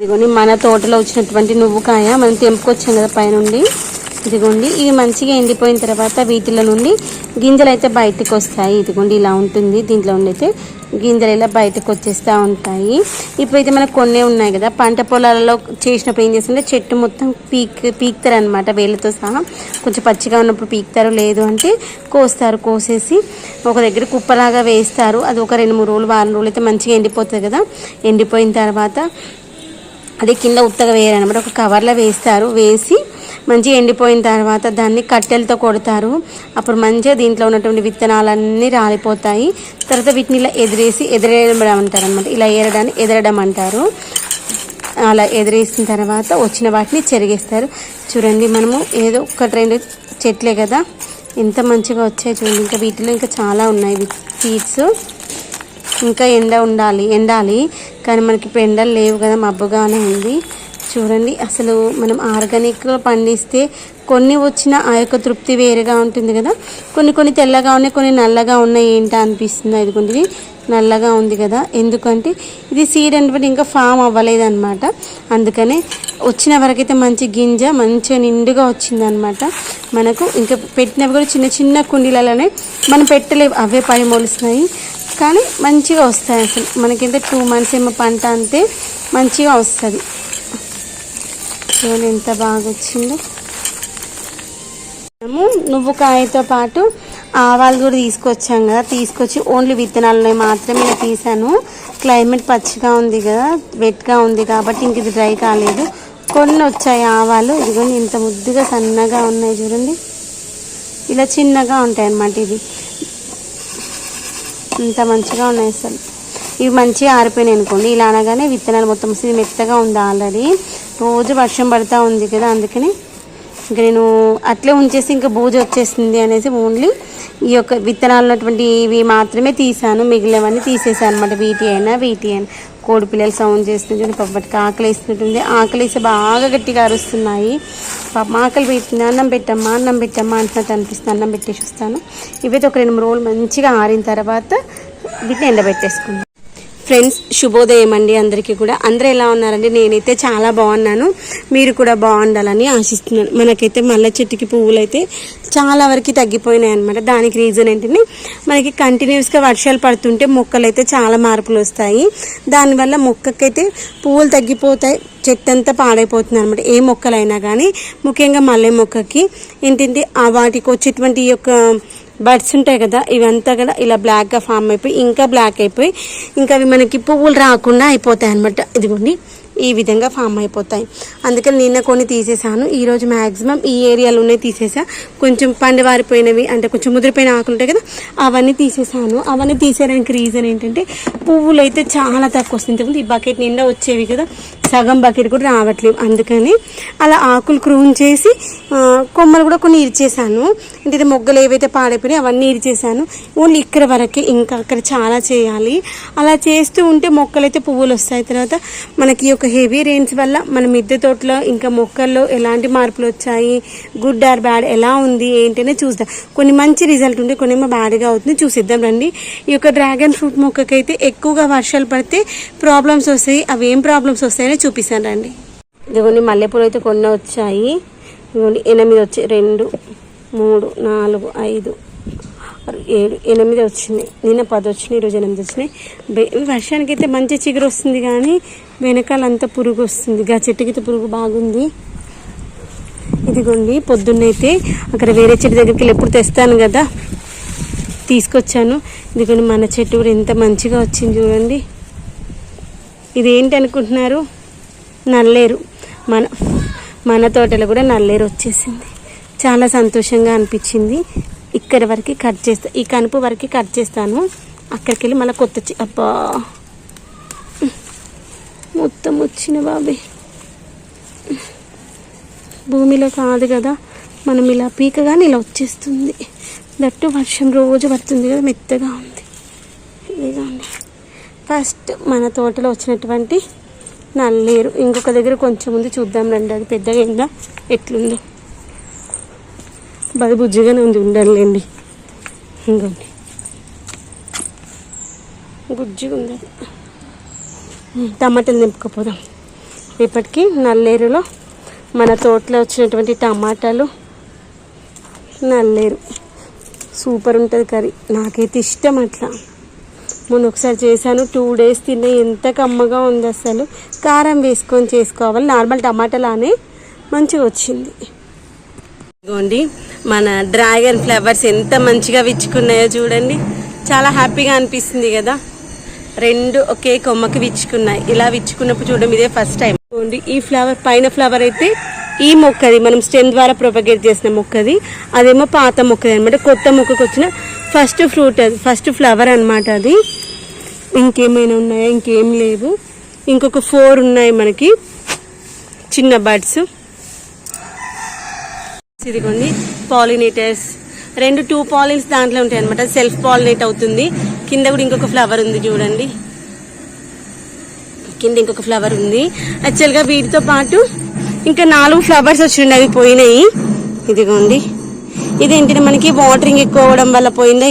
ఇదిగోండి మన తోటలో వచ్చినటువంటి నువ్వుకాయ మనం తెంపుకొచ్చాం కదా పైనుండి. ఇదిగోండి ఇవి మంచిగా ఎండిపోయిన తర్వాత వీటిలో నుండి గింజలు అయితే బయటకు వస్తాయి. ఇదిగోండి ఇలా ఉంటుంది. దీంట్లో నుండి అయితే గింజలు ఇలా బయటకు వచ్చేస్తూ ఉంటాయి. ఇప్పుడైతే మనకు కొన్ని ఉన్నాయి కదా. పంట పొలాలలో చేసినప్పుడు ఏం చేస్తుంటే చెట్టు మొత్తం పీక్ పీక్తారు అనమాట వేళ్ళతో సహా కొంచెం పచ్చిగా ఉన్నప్పుడు పీకుతారు లేదు అంటే కోస్తారు. కోసేసి ఒక దగ్గర కుప్పలాగా వేస్తారు. అది ఒక రెండు మూడు రోజులు వారం రోజులు అయితే మంచిగా ఎండిపోతుంది కదా. ఎండిపోయిన తర్వాత అది కింద ఉత్తగా వేయరనమాట ఒక కవర్లో వేస్తారు. వేసి మంచిగా ఎండిపోయిన తర్వాత దాన్ని కట్టెలతో కొడతారు. అప్పుడు మంచిగా దీంట్లో ఉన్నటువంటి విత్తనాలన్నీ రాలిపోతాయి. తర్వాత వీటిని ఇలా ఎదిరేసి ఎదిరేయడం అంటారు అనమాట ఇలా ఏరడాన్ని ఎదరడం అంటారు. అలా ఎదిరేసిన తర్వాత వచ్చిన వాటిని చెరిగేస్తారు. చూడండి మనము ఏదో ఒకటి రెండు చెట్లే కదా. ఎంత మంచిగా వచ్చాయి చూడండి. ఇంకా వీటిలో ఇంకా చాలా ఉన్నాయి. సీడ్స్ ఇంకా ఎండ ఉండాలి ఎండాలి. కానీ మనకి ఇప్పుడు ఎండలు లేవు కదా మబ్బుగానే ఉంది. చూడండి అసలు మనం ఆర్గానిక్గా పండిస్తే కొన్ని వచ్చిన ఆ యొక్క తృప్తి వేరుగా ఉంటుంది కదా. కొన్ని కొన్ని తెల్లగా ఉన్నాయి కొన్ని నల్లగా ఉన్నాయి. ఏంటా అనిపిస్తుంది? ఇదిగోండి ఇది నల్లగా ఉంది కదా. ఎందుకంటే ఇది సీడ్ అంటే ఇంకా ఫామ్ అవ్వలేదన్నమాట. అందుకనే వచ్చిన వరకైతే మంచి గింజ మంచిగా నిండుగా వచ్చిందనమాట మనకు ఇంకా పెట్టినవి కూడా చిన్న చిన్న కుండీలలోనే మనం పెట్టలేవు అవే పై మొలుస్తున్నాయి కానీ మంచిగా వస్తాయి అసలు. మనకైతే టూ మంత్స్ ఏమో పంట అంతే మంచిగా వస్తుంది. చూడండి ఎంత బాగా వచ్చిందో. మనము నువ్వు కాయతో పాటు ఆవాలు కూడా తీసుకొచ్చాం కదా. తీసుకొచ్చి ఓన్లీ విత్తనాలని మాత్రమే తీసాను. క్లైమేట్ పచ్చిగా ఉంది కదా వెట్గా ఉంది కాబట్టి ఇంక ఇది డ్రై కాలేదు. కొన్ని వచ్చాయి ఆవాలు. ఇదిగోండి ఇంత ముద్దుగా సన్నగా ఉన్నాయి చూడండి. ఇలా చిన్నగా ఉంటాయి అన్నమాట ఇవి. ఇంత మంచిగా ఉన్నాయి అసలు. ఇవి మంచిగా ఆరిపోయినాయి అనుకోండి. ఇలా అనగానే విత్తనాలు మొత్తం మెత్తగా ఉంది ఆల్రెడీ. రోజు వర్షం పడుతూ ఉంది కదా అందుకని ఇంకా నేను అట్లే ఉంచేసి ఇంకా బూజు వచ్చేసింది అనేసి ఓన్లీ ఈ యొక్క విత్తనాలు ఉన్నటువంటి ఇవి మాత్రమే తీసాను మిగిలినవన్నీ తీసేసాను అనమాట వీటి అయినా వీటి అయినా. కోడి పిల్లలు సౌండ్ చేస్తుంటే పప్పటికి ఆకలి వేస్తుంటుంది ఆకలి వేసి బాగా గట్టిగా అరుస్తున్నాయి. పాపం ఆకలి పెట్టింది అన్నం పెట్టమ్మా అన్నం పెట్టమ్మా అంటున్నట్టు అనిపిస్తుంది. అన్నం పెట్టేసి వస్తాను. ఇవైతే ఒక రెండు మూడు రోజులు మంచిగా ఆరిన తర్వాత వీటిని ఎండబెట్టేసుకుందాం. ఫ్రెండ్స్ శుభోదయం అండి అందరికీ కూడా. అందరూ ఎలా ఉన్నారండి? నేనైతే చాలా బాగున్నాను. మీరు కూడా బాగుండాలని ఆశిస్తున్నాను. మనకైతే మల్లె చెట్టుకి పువ్వులు అయితే చాలా వరకు తగ్గిపోయినాయి అనమాట దానికి రీజన్ ఏంటంటే మనకి కంటిన్యూస్గా వర్షాలు పడుతుంటే మొక్కలు అయితే చాలా మార్పులు వస్తాయి. దానివల్ల మొక్కకైతే పువ్వులు తగ్గిపోతాయి. చెట్టు అంతా పాడైపోతుంది అనమాట ఏ మొక్కలైనా కానీ ముఖ్యంగా మల్లె మొక్కకి. ఏంటంటే వాటికి వచ్చేటువంటి ఈ యొక్క బడ్స్ ఉంటాయి కదా ఇవంతా కూడా ఇలా బ్లాక్గా ఫామ్ అయిపోయి ఇంకా బ్లాక్ అయిపోయి ఇంకా అవి మనకి పువ్వులు రాకుండా అయిపోతాయి అనమాట ఇదిగోండి ఈ విధంగా ఫామ్ అయిపోతాయి. అందుకని నిన్న కొన్ని తీసేసాను. ఈరోజు మ్యాక్సిమం ఈ ఏరియాలోనే తీసేసా. కొంచెం పండువారిపోయినవి అంటే కొంచెం ముదిరిపోయిన ఆకులు ఉంటాయి కదా అవన్నీ తీసేసాను. అవన్నీ తీసేయడానికి రీజన్ ఏంటంటే పువ్వులు అయితే చాలా తక్కువ వస్తుంది ఈ బకెట్ నిండా వచ్చేవి కదా సగం బకెట్ కూడా రావట్లేదు అందుకని అలా ఆకులు క్రూన్ చేసి కొమ్మలు కూడా కొన్ని ఇరిచేసాను అంటే మొగ్గలు ఏవైతే పాడైపోయినాయి అవన్నీ ఇరిచేసాను ఓన్లీ ఇక్కడ వరకే ఇంకా అక్కడ చాలా చేయాలి. అలా చేస్తూ ఉంటే మొక్కలు అయితే పువ్వులు వస్తాయి. తర్వాత మనకి ఒక హెవీ రెయిన్స్ వల్ల మన మిద్దె తోటలో ఇంకా మొక్కల్లో ఎలాంటి మార్పులు వచ్చాయి? Good or bad? ఎలా ఉంది? ఏంటనే చూద్దాం. కొన్ని మంచి రిజల్ట్ ఉంటే కొన్ని ఏమో బ్యాడ్గా అవుతుంది చూసిద్దాం రండి. ఈ యొక్క డ్రాగన్ ఫ్రూట్ మొక్కకైతే ఎక్కువగా వర్షాలు పడితే ప్రాబ్లమ్స్ వస్తాయి. అవి ఏం ప్రాబ్లమ్స్ వస్తాయని చూపిస్తాను రండి. ఇదిగోండి మల్లెపూలు అయితే కొన్ని వచ్చాయి. ఇదిగోండి ఎనిమిది వచ్చాయి రెండు మూడు నాలుగు ఐదు ఆరు, ఏడు ఎనిమిది వచ్చినాయి. నిన్న పది వచ్చినాయి ఈరోజు ఎనిమిది వచ్చినాయి. వర్షానికి అయితే మంచి చిగురు వస్తుంది కానీ వెనకాలంతా పురుగు వస్తుంది. గా చెట్టుకైతే పురుగు బాగుంది. ఇదిగోండి పొద్దున్నైతే అక్కడ వేరే చెట్టు దగ్గరికి వెళ్ళి ఎప్పుడు తెస్తాను కదా తీసుకొచ్చాను. ఇదిగోండి మన చెట్టు కూడా ఎంత మంచిగా వచ్చింది చూడండి. ఇది ఏంటి అనుకుంటున్నారు? నల్లేరు. మన మన తోటలో కూడా నల్లేరు వచ్చేసింది. చాలా సంతోషంగా అనిపించింది. ఇక్కడ వరకు కట్ చేస్తా ఈ కనుపు వరకు కట్ చేస్తాను. అక్కడికి వెళ్ళి మళ్ళీ కొత్త చి- అబ్బా! మొత్తం వచ్చిన బాబే. భూమిలో కాదు కదా మనం ఇలా పీకగానే ఇలా వచ్చేస్తుంది. దట్టు వర్షం రోజు పడుతుంది కదా మెత్తగా ఉంది. ఇదిగోండి. ఫస్ట్ మన తోటలో వచ్చినటువంటి నల్లేరు ఇంకొక దగ్గర కొంచెం ఉంది చూద్దాం రండి. అది పెద్దగా అయిందా? ఎట్లుందో. బాగా బుజ్జిగానే ఉంది ఉండాలండి ఇంకోండి బుజ్జిగా ఉంది. టమాటాలు నింపుకపోదాం. ఇప్పటికీ నల్లేరులో మన తోటలో వచ్చినటువంటి టమాటాలు నల్లేరు. సూపర్ ఉంటుంది కర్రీ. నాకైతే ఇష్టం అట్లా. మొన్న ఒకసారి చేశాను. టూ డేస్ తిన్న ఎంత కమ్మగా ఉంది అసలు. కారం వేసుకొని చేసుకోవాలి. నార్మల్ టమాటాలానే మంచిగా వచ్చింది. ఇదిగోండి మన డ్రాగన్ ఫ్లవర్స్ ఎంత మంచిగా విచ్చుకున్నాయో చూడండి. చాలా హ్యాపీగా అనిపిస్తుంది కదా. రెండు ఒకే కొమ్మకి విచ్చుకున్నాయి. ఇలా విచ్చుకున్నప్పుడు చూడడం ఇదే ఫస్ట్ టైం ఈ ఫ్లవర్ పైన ఫ్లవర్ అయితే ఈ మొక్కది మనం స్టెమ్ ద్వారా ప్రొపగేట్ చేసిన మొక్కది అదేమో పాత మొక్కది అనమాట కొత్త మొక్కకు వచ్చిన ఫస్ట్ ఫ్రూట్ అది ఫస్ట్ ఫ్లవర్ అనమాట అది. ఇంకేమైనా ఉన్నాయా? ఇంకేం లేవు. ఇంకొక ఫోర్ ఉన్నాయి మనకి. చిన్న బర్డ్స్. ఇదిగోండి పాలినేటర్స్ రెండు టూ పాలిన్స్ దాంట్లో ఉంటాయి అనమాట సెల్ఫ్ పాలినేట్ అవుతుంది. కింద కూడా ఇంకొక ఫ్లవర్ ఉంది చూడండి. కింద ఇంకొక ఫ్లవర్ ఉంది. యాక్చువల్గా వీటితో పాటు ఇంకా నాలుగు ఫ్లవర్స్ వచ్చిండే అవి పోయినాయి. ఇదిగోండి. ఇదేంటంటే మనకి వాటరింగ్ ఎక్కువ అవ్వడం వల్ల పోయిందా?